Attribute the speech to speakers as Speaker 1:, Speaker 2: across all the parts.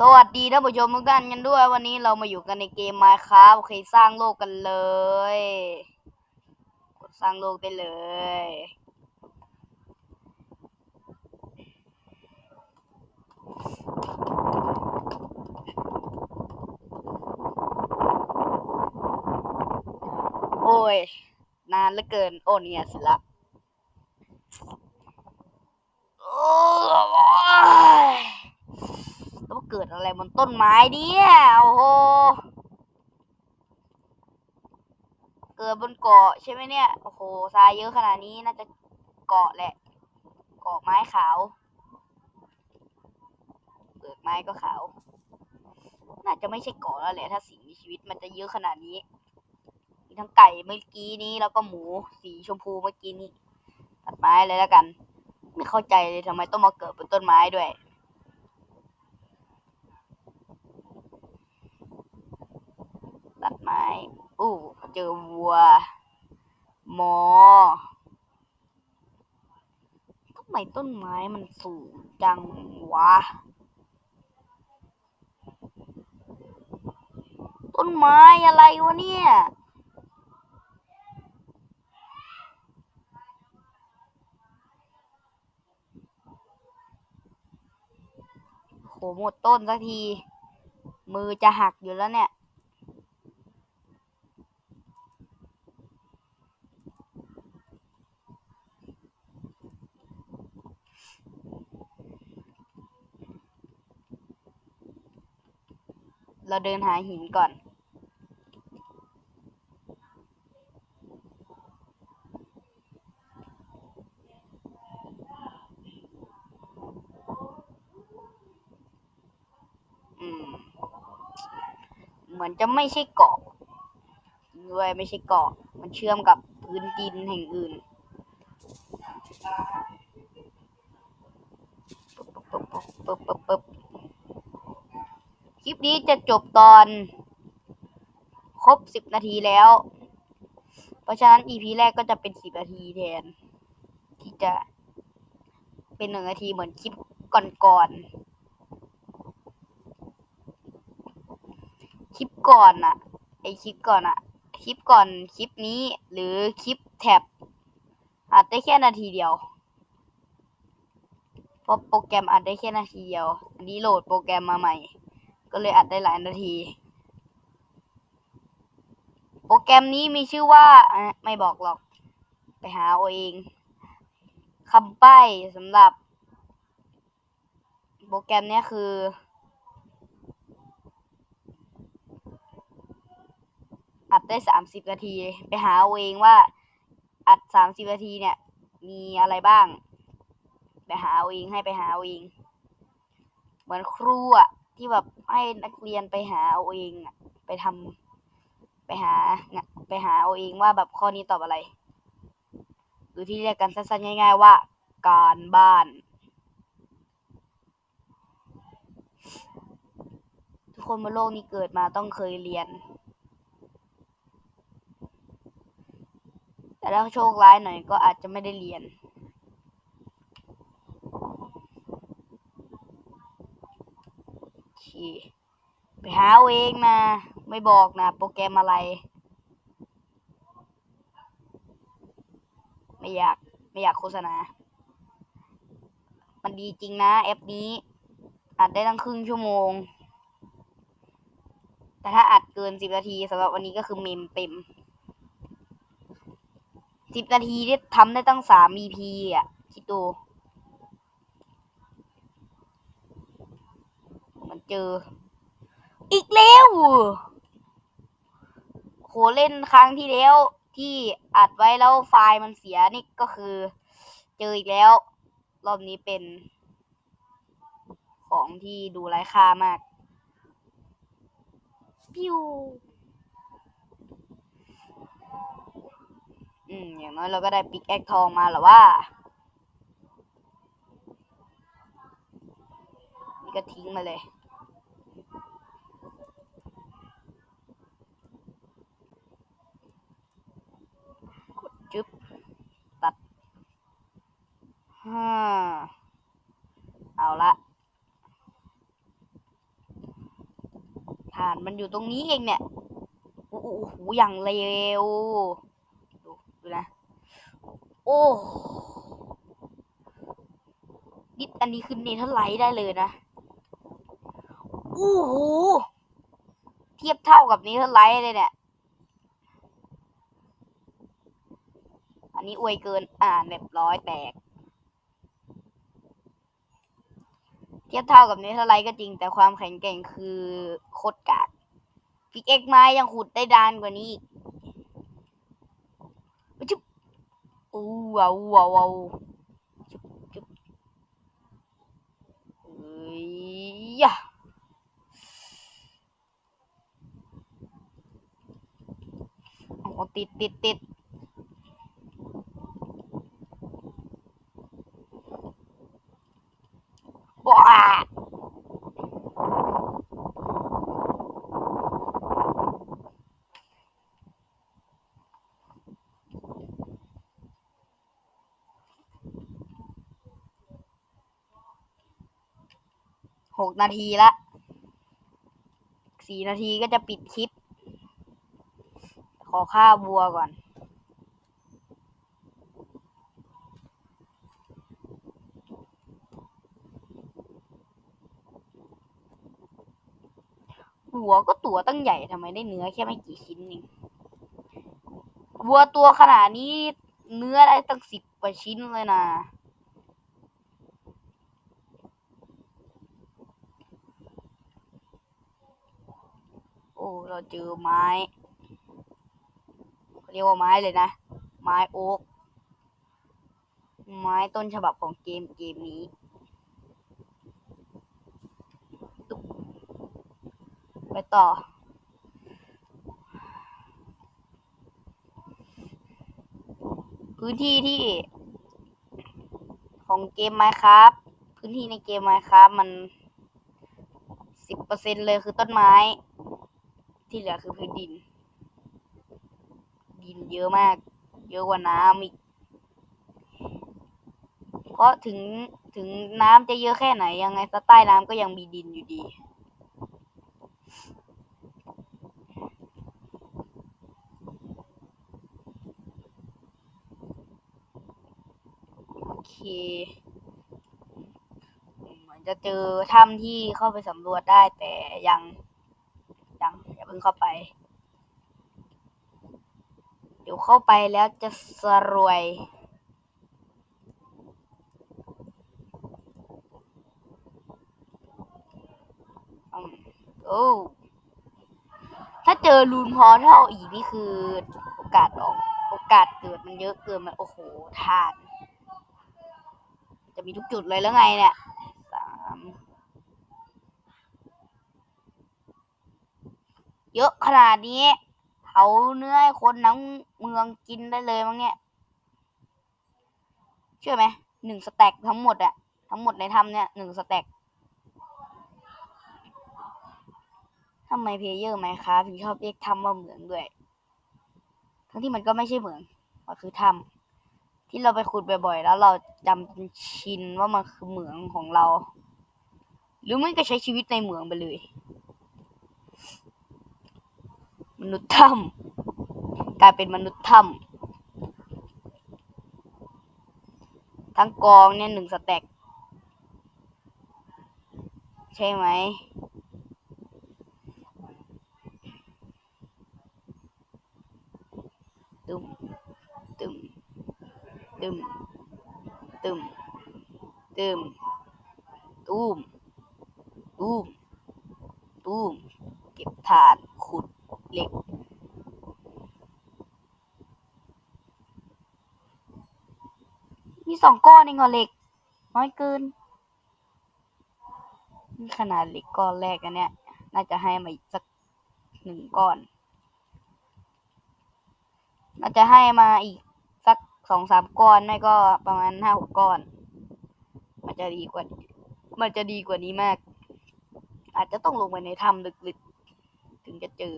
Speaker 1: สวัสดีท่านผู้ชมทุกท่านกันด้วย วันนี้เรามาอยู่กันในเกม Minecraft โอเคสร้างโลกกันเลยกดสร้างโลกได้เลย โอ้ย นานเหลือเกิน โอ้เนี่ยเสร็จละโอ้ย แล้วมัน เกิดอะไรบนต้นไม้เนี่ยโอ้โหเกิดบนเกาะใช่ไหมเนี่ยโอ้โหทรายเยอะขนาดนี้น่าจะเกาะแหละ เกาะไม้ขาวเปลือกไม้ก็ขาว น่าจะไม่ใช่เกาะแล้วแหละถ้าสิ่งมีชีวิตมันจะเยอะขนาดนี้มีทั้งไก่เมื่อกี้นี้แล้วก็หมูสีชมพูเมื่อกี้นี้ตัดไม้เลยแล้วกัน ไม่เข้าใจเลยทำไมต้องมาเกิดบนต้นไม้ด้วย ตัด ไม้อู้เจอวัวหมอทำไมต้นไม้มันสูงจังวะ ต้นไม้อะไรวะเนี่ยโหหมดต้นสักที มือจะหักอยู่แล้วเนี่ย เราเดินหาหินก่อน อืม เหมือนจะไม่ใช่เกาะด้วยไม่ใช่เกาะ มันเชื่อมกับพื้นดินแห่งอื่นปึ๊บปึ๊บปึ๊บปึ๊บปึ๊บปึ๊บ คลิปนี้จะจบตอน ครบสิบนาทีแล้ว เพราะฉะนั้น EP แรกก็จะเป็นสิบนาทีแทน ที่จะเป็นหนึ่งนาทีเหมือนคลิปก่อนๆ คลิปก่อนอะไอคลิปก่อนอะคลิปก่อนคลิปนี้หรือคลิปแท็บอัดได้แค่นาทีเดียวเพราะโปรแกรมอัดได้แค่นาทีเดียว อันนี้โหลดโปรแกรมมาใหม่ ก็เลยอัดได้หลายนาที โปรแกรมนี้มีชื่อว่า ไม่บอกหรอก ไปหาเอาเองคำใบ้สำหรับ โปรแกรมนี้คือ อัดได้สามสิบนาที ไปหาเอาเองว่า อัดสามสิบนาทีเนี่ย มีอะไรบ้าง ไปหาเอาเองให้ไปหาเอาเอง เหมือนครูอะ ที่แบบให้นักเรียนไปหาเอาเองอะไปทำไปหาไปหาเอาเองว่าแบบข้อนี้ตอบอะไร หรือที่เรียกกันสั้นๆง่าย ๆ ว่า การบ้าน ทุกคนบนโลกนี้เกิดมาต้องเคยเรียน แต่ถ้าโชคร้ายหน่อยก็อาจจะไม่ได้เรียน ชี ไปหาเองนะ ไม่บอกนะ โปรแกรมอะไร ไม่อยากไม่อยากโฆษณา มันดีจริงนะ แอปนี้ อัดได้ตั้งครึ่งชั่วโมง แต่ถ้าอัดเกินสิบนาทีสำหรับวันนี้ก็คือเมมเต็มสิบนาทีที่ทำได้ตั้งสาม EP อะ คิดดู มัน เจอ อีกแล้วโหเล่นครั้งที่แล้วที่อัดไว้แล้วไฟล์มันเสียนี่ก็คือ เจออีกแล้ว รอบนี้เป็น ของที่ดูไร้ค่ามาก ปิวอืมอย่างน้อยเราก็ได้ปิกแอคทองมาหรอว่า นี่ก็ทิ้งมาเลย กดจึ๊บ ตัด ฮ่าเอาละฐานมันอยู่ตรงนี้เองเนี่ยโอ้โหโอ้โหอย่างเร็วดูดูนะ โอ้นิดอันนี้คือเนเธอร์ไลท์ได้เลยนะโอ้โหเทียบเท่ากับเนเธอร์ไลท์เลยเนี่ย อันนี้อวยเกิน อ่าเรียบร้อยแตก เทียบเท่ากับเนเธอร์ไลท์ก็จริง แต่ความแข็งแกร่งคือโคตรกากพิกเอ็กไม้ยังขุดได้ดานกว่านี้อีกจุ๊บอู้ว้าวว้าวว้าวจุ๊บจุ๊บเอ้ยยะโอ้ติดติดติดว้า หกนาทีละสี่นาทีก็จะปิดคลิป ขอข้าบัวก่อน หัวก็ตัวตั้งใหญ่ทำไมได้เนื้อแค่ไม่กี่ชิ้นเองวัวตัวขนาดนี้เนื้อได้ตั้งสิบกว่าชิ้นเลยนะโอ้เราเจอไม้เขาเรียกว่าไม้เลยนะ ไม้โอ๊กไม้ต้นฉบับของเกมเกมนี้ตุ๊บ ไปต่อ พื้นที่ที่ ของเกม Minecraft พื้นที่ในเกม Minecraft มันสิบเปอร์เซ็นเลยคือต้นไม้ ที่เหลือคือพื้นดิน ดินเยอะมาก เยอะกว่าน้ำอีกเพราะถึงถึงน้ำจะเยอะแค่ไหนยังไงซะใต้น้ำก็ยังมีดินอยู่ดี เคเหมือนจะเจอถ้ำที่เข้าไปสำรวจได้แต่ยัง ยังอย่าเพิ่งเข้าไป เดี๋ยวเข้าไปแล้วจะสรวยโอ้ถ้าเจอรูนพอเท่าอีกนี่คือโอกาสออกโอกาสเกิดมันเยอะเกินมันโอ้โหทาน จะมีทุกจุดเลยแล้วไงเนี่ยสามเยอะขนาดนี้เผาเนื้อให้คนทั้งเมืองกินได้เลยมั้งเนี่ยเชื่อไหมหนึ่งสแต็กทั้งหมดอะทั้งหมดในถ้ำเนี่ยหนึ่งสแต็กทำไมเพลเยอร์ไหมคะถึงชอบเรียกถ้ำว่าเหมืองด้วย ทั้งที่มันก็ไม่ใช่เหมืองมันคือถ้ำ ที่เราไปขุดบ่อยๆ แล้วเราจำจนชินว่ามันคือเหมืองของเรา หรือไม่ก็ใช้ชีวิตในเหมืองไปเลย มนุษย์ถ้ำกลายเป็นมนุษย์ถ้ำทั้งกองเนี่ยหนึ่งสแต็กใช่ไหม ตึมตึมตึม ตึมตึมตูมตูมตูมเก็บถานขุดเหล็กมีสองก้อนเองเหรอเหล็ก น้อยเกินนี่ขนาดเหล็กก้อนแรกอันเนี้ยน่าจะให้มาอีกสักหนึ่งก้อน น่าจะให้มาอีก สองสามก้อนไม่ก็ประมาณห้าหกก้อน มันจะดีกว่า มันจะดีกว่านี้มาก อาจจะต้องลงไปในถ้ำลึกๆ ถึงจะเจอ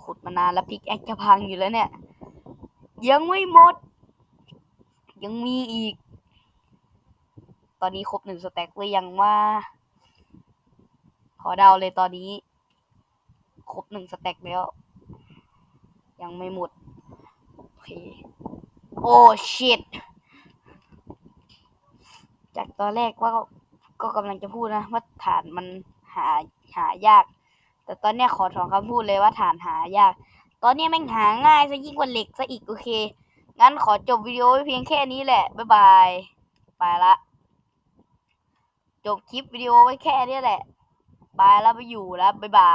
Speaker 1: ขุดมานานแล้วพลิกแอคจะพังอยู่แล้วเนี่ย ยังไม่หมด ยังมีอีก ตอนนี้ครบหนึ่งสแต็กเลยยังว่า ขอเดาเลยตอนนี้ ครบหนึ่งสแต็กแล้ว ยังไม่หมดโอเค โอ้ชิตจากตอนแรกว่าก็กำลังจะพูดนะ ว่าฐานมันหาหายาก แต่ตอนเนี้ยขอถอนคำพูดเลยว่าฐานหายาก ตอนเนี้ยแม่งหาง่ายซะยิ่งกว่าเหล็กซะอีกโอเค งั้นขอจบวิดีโอไว้เพียงแค่นี้แหละ บ๊ายบาย ไปละ จบคลิปวิดีโอไว้แค่นี้แหละ ไปแล้วไปอยู่แล้วบ๊ายบาย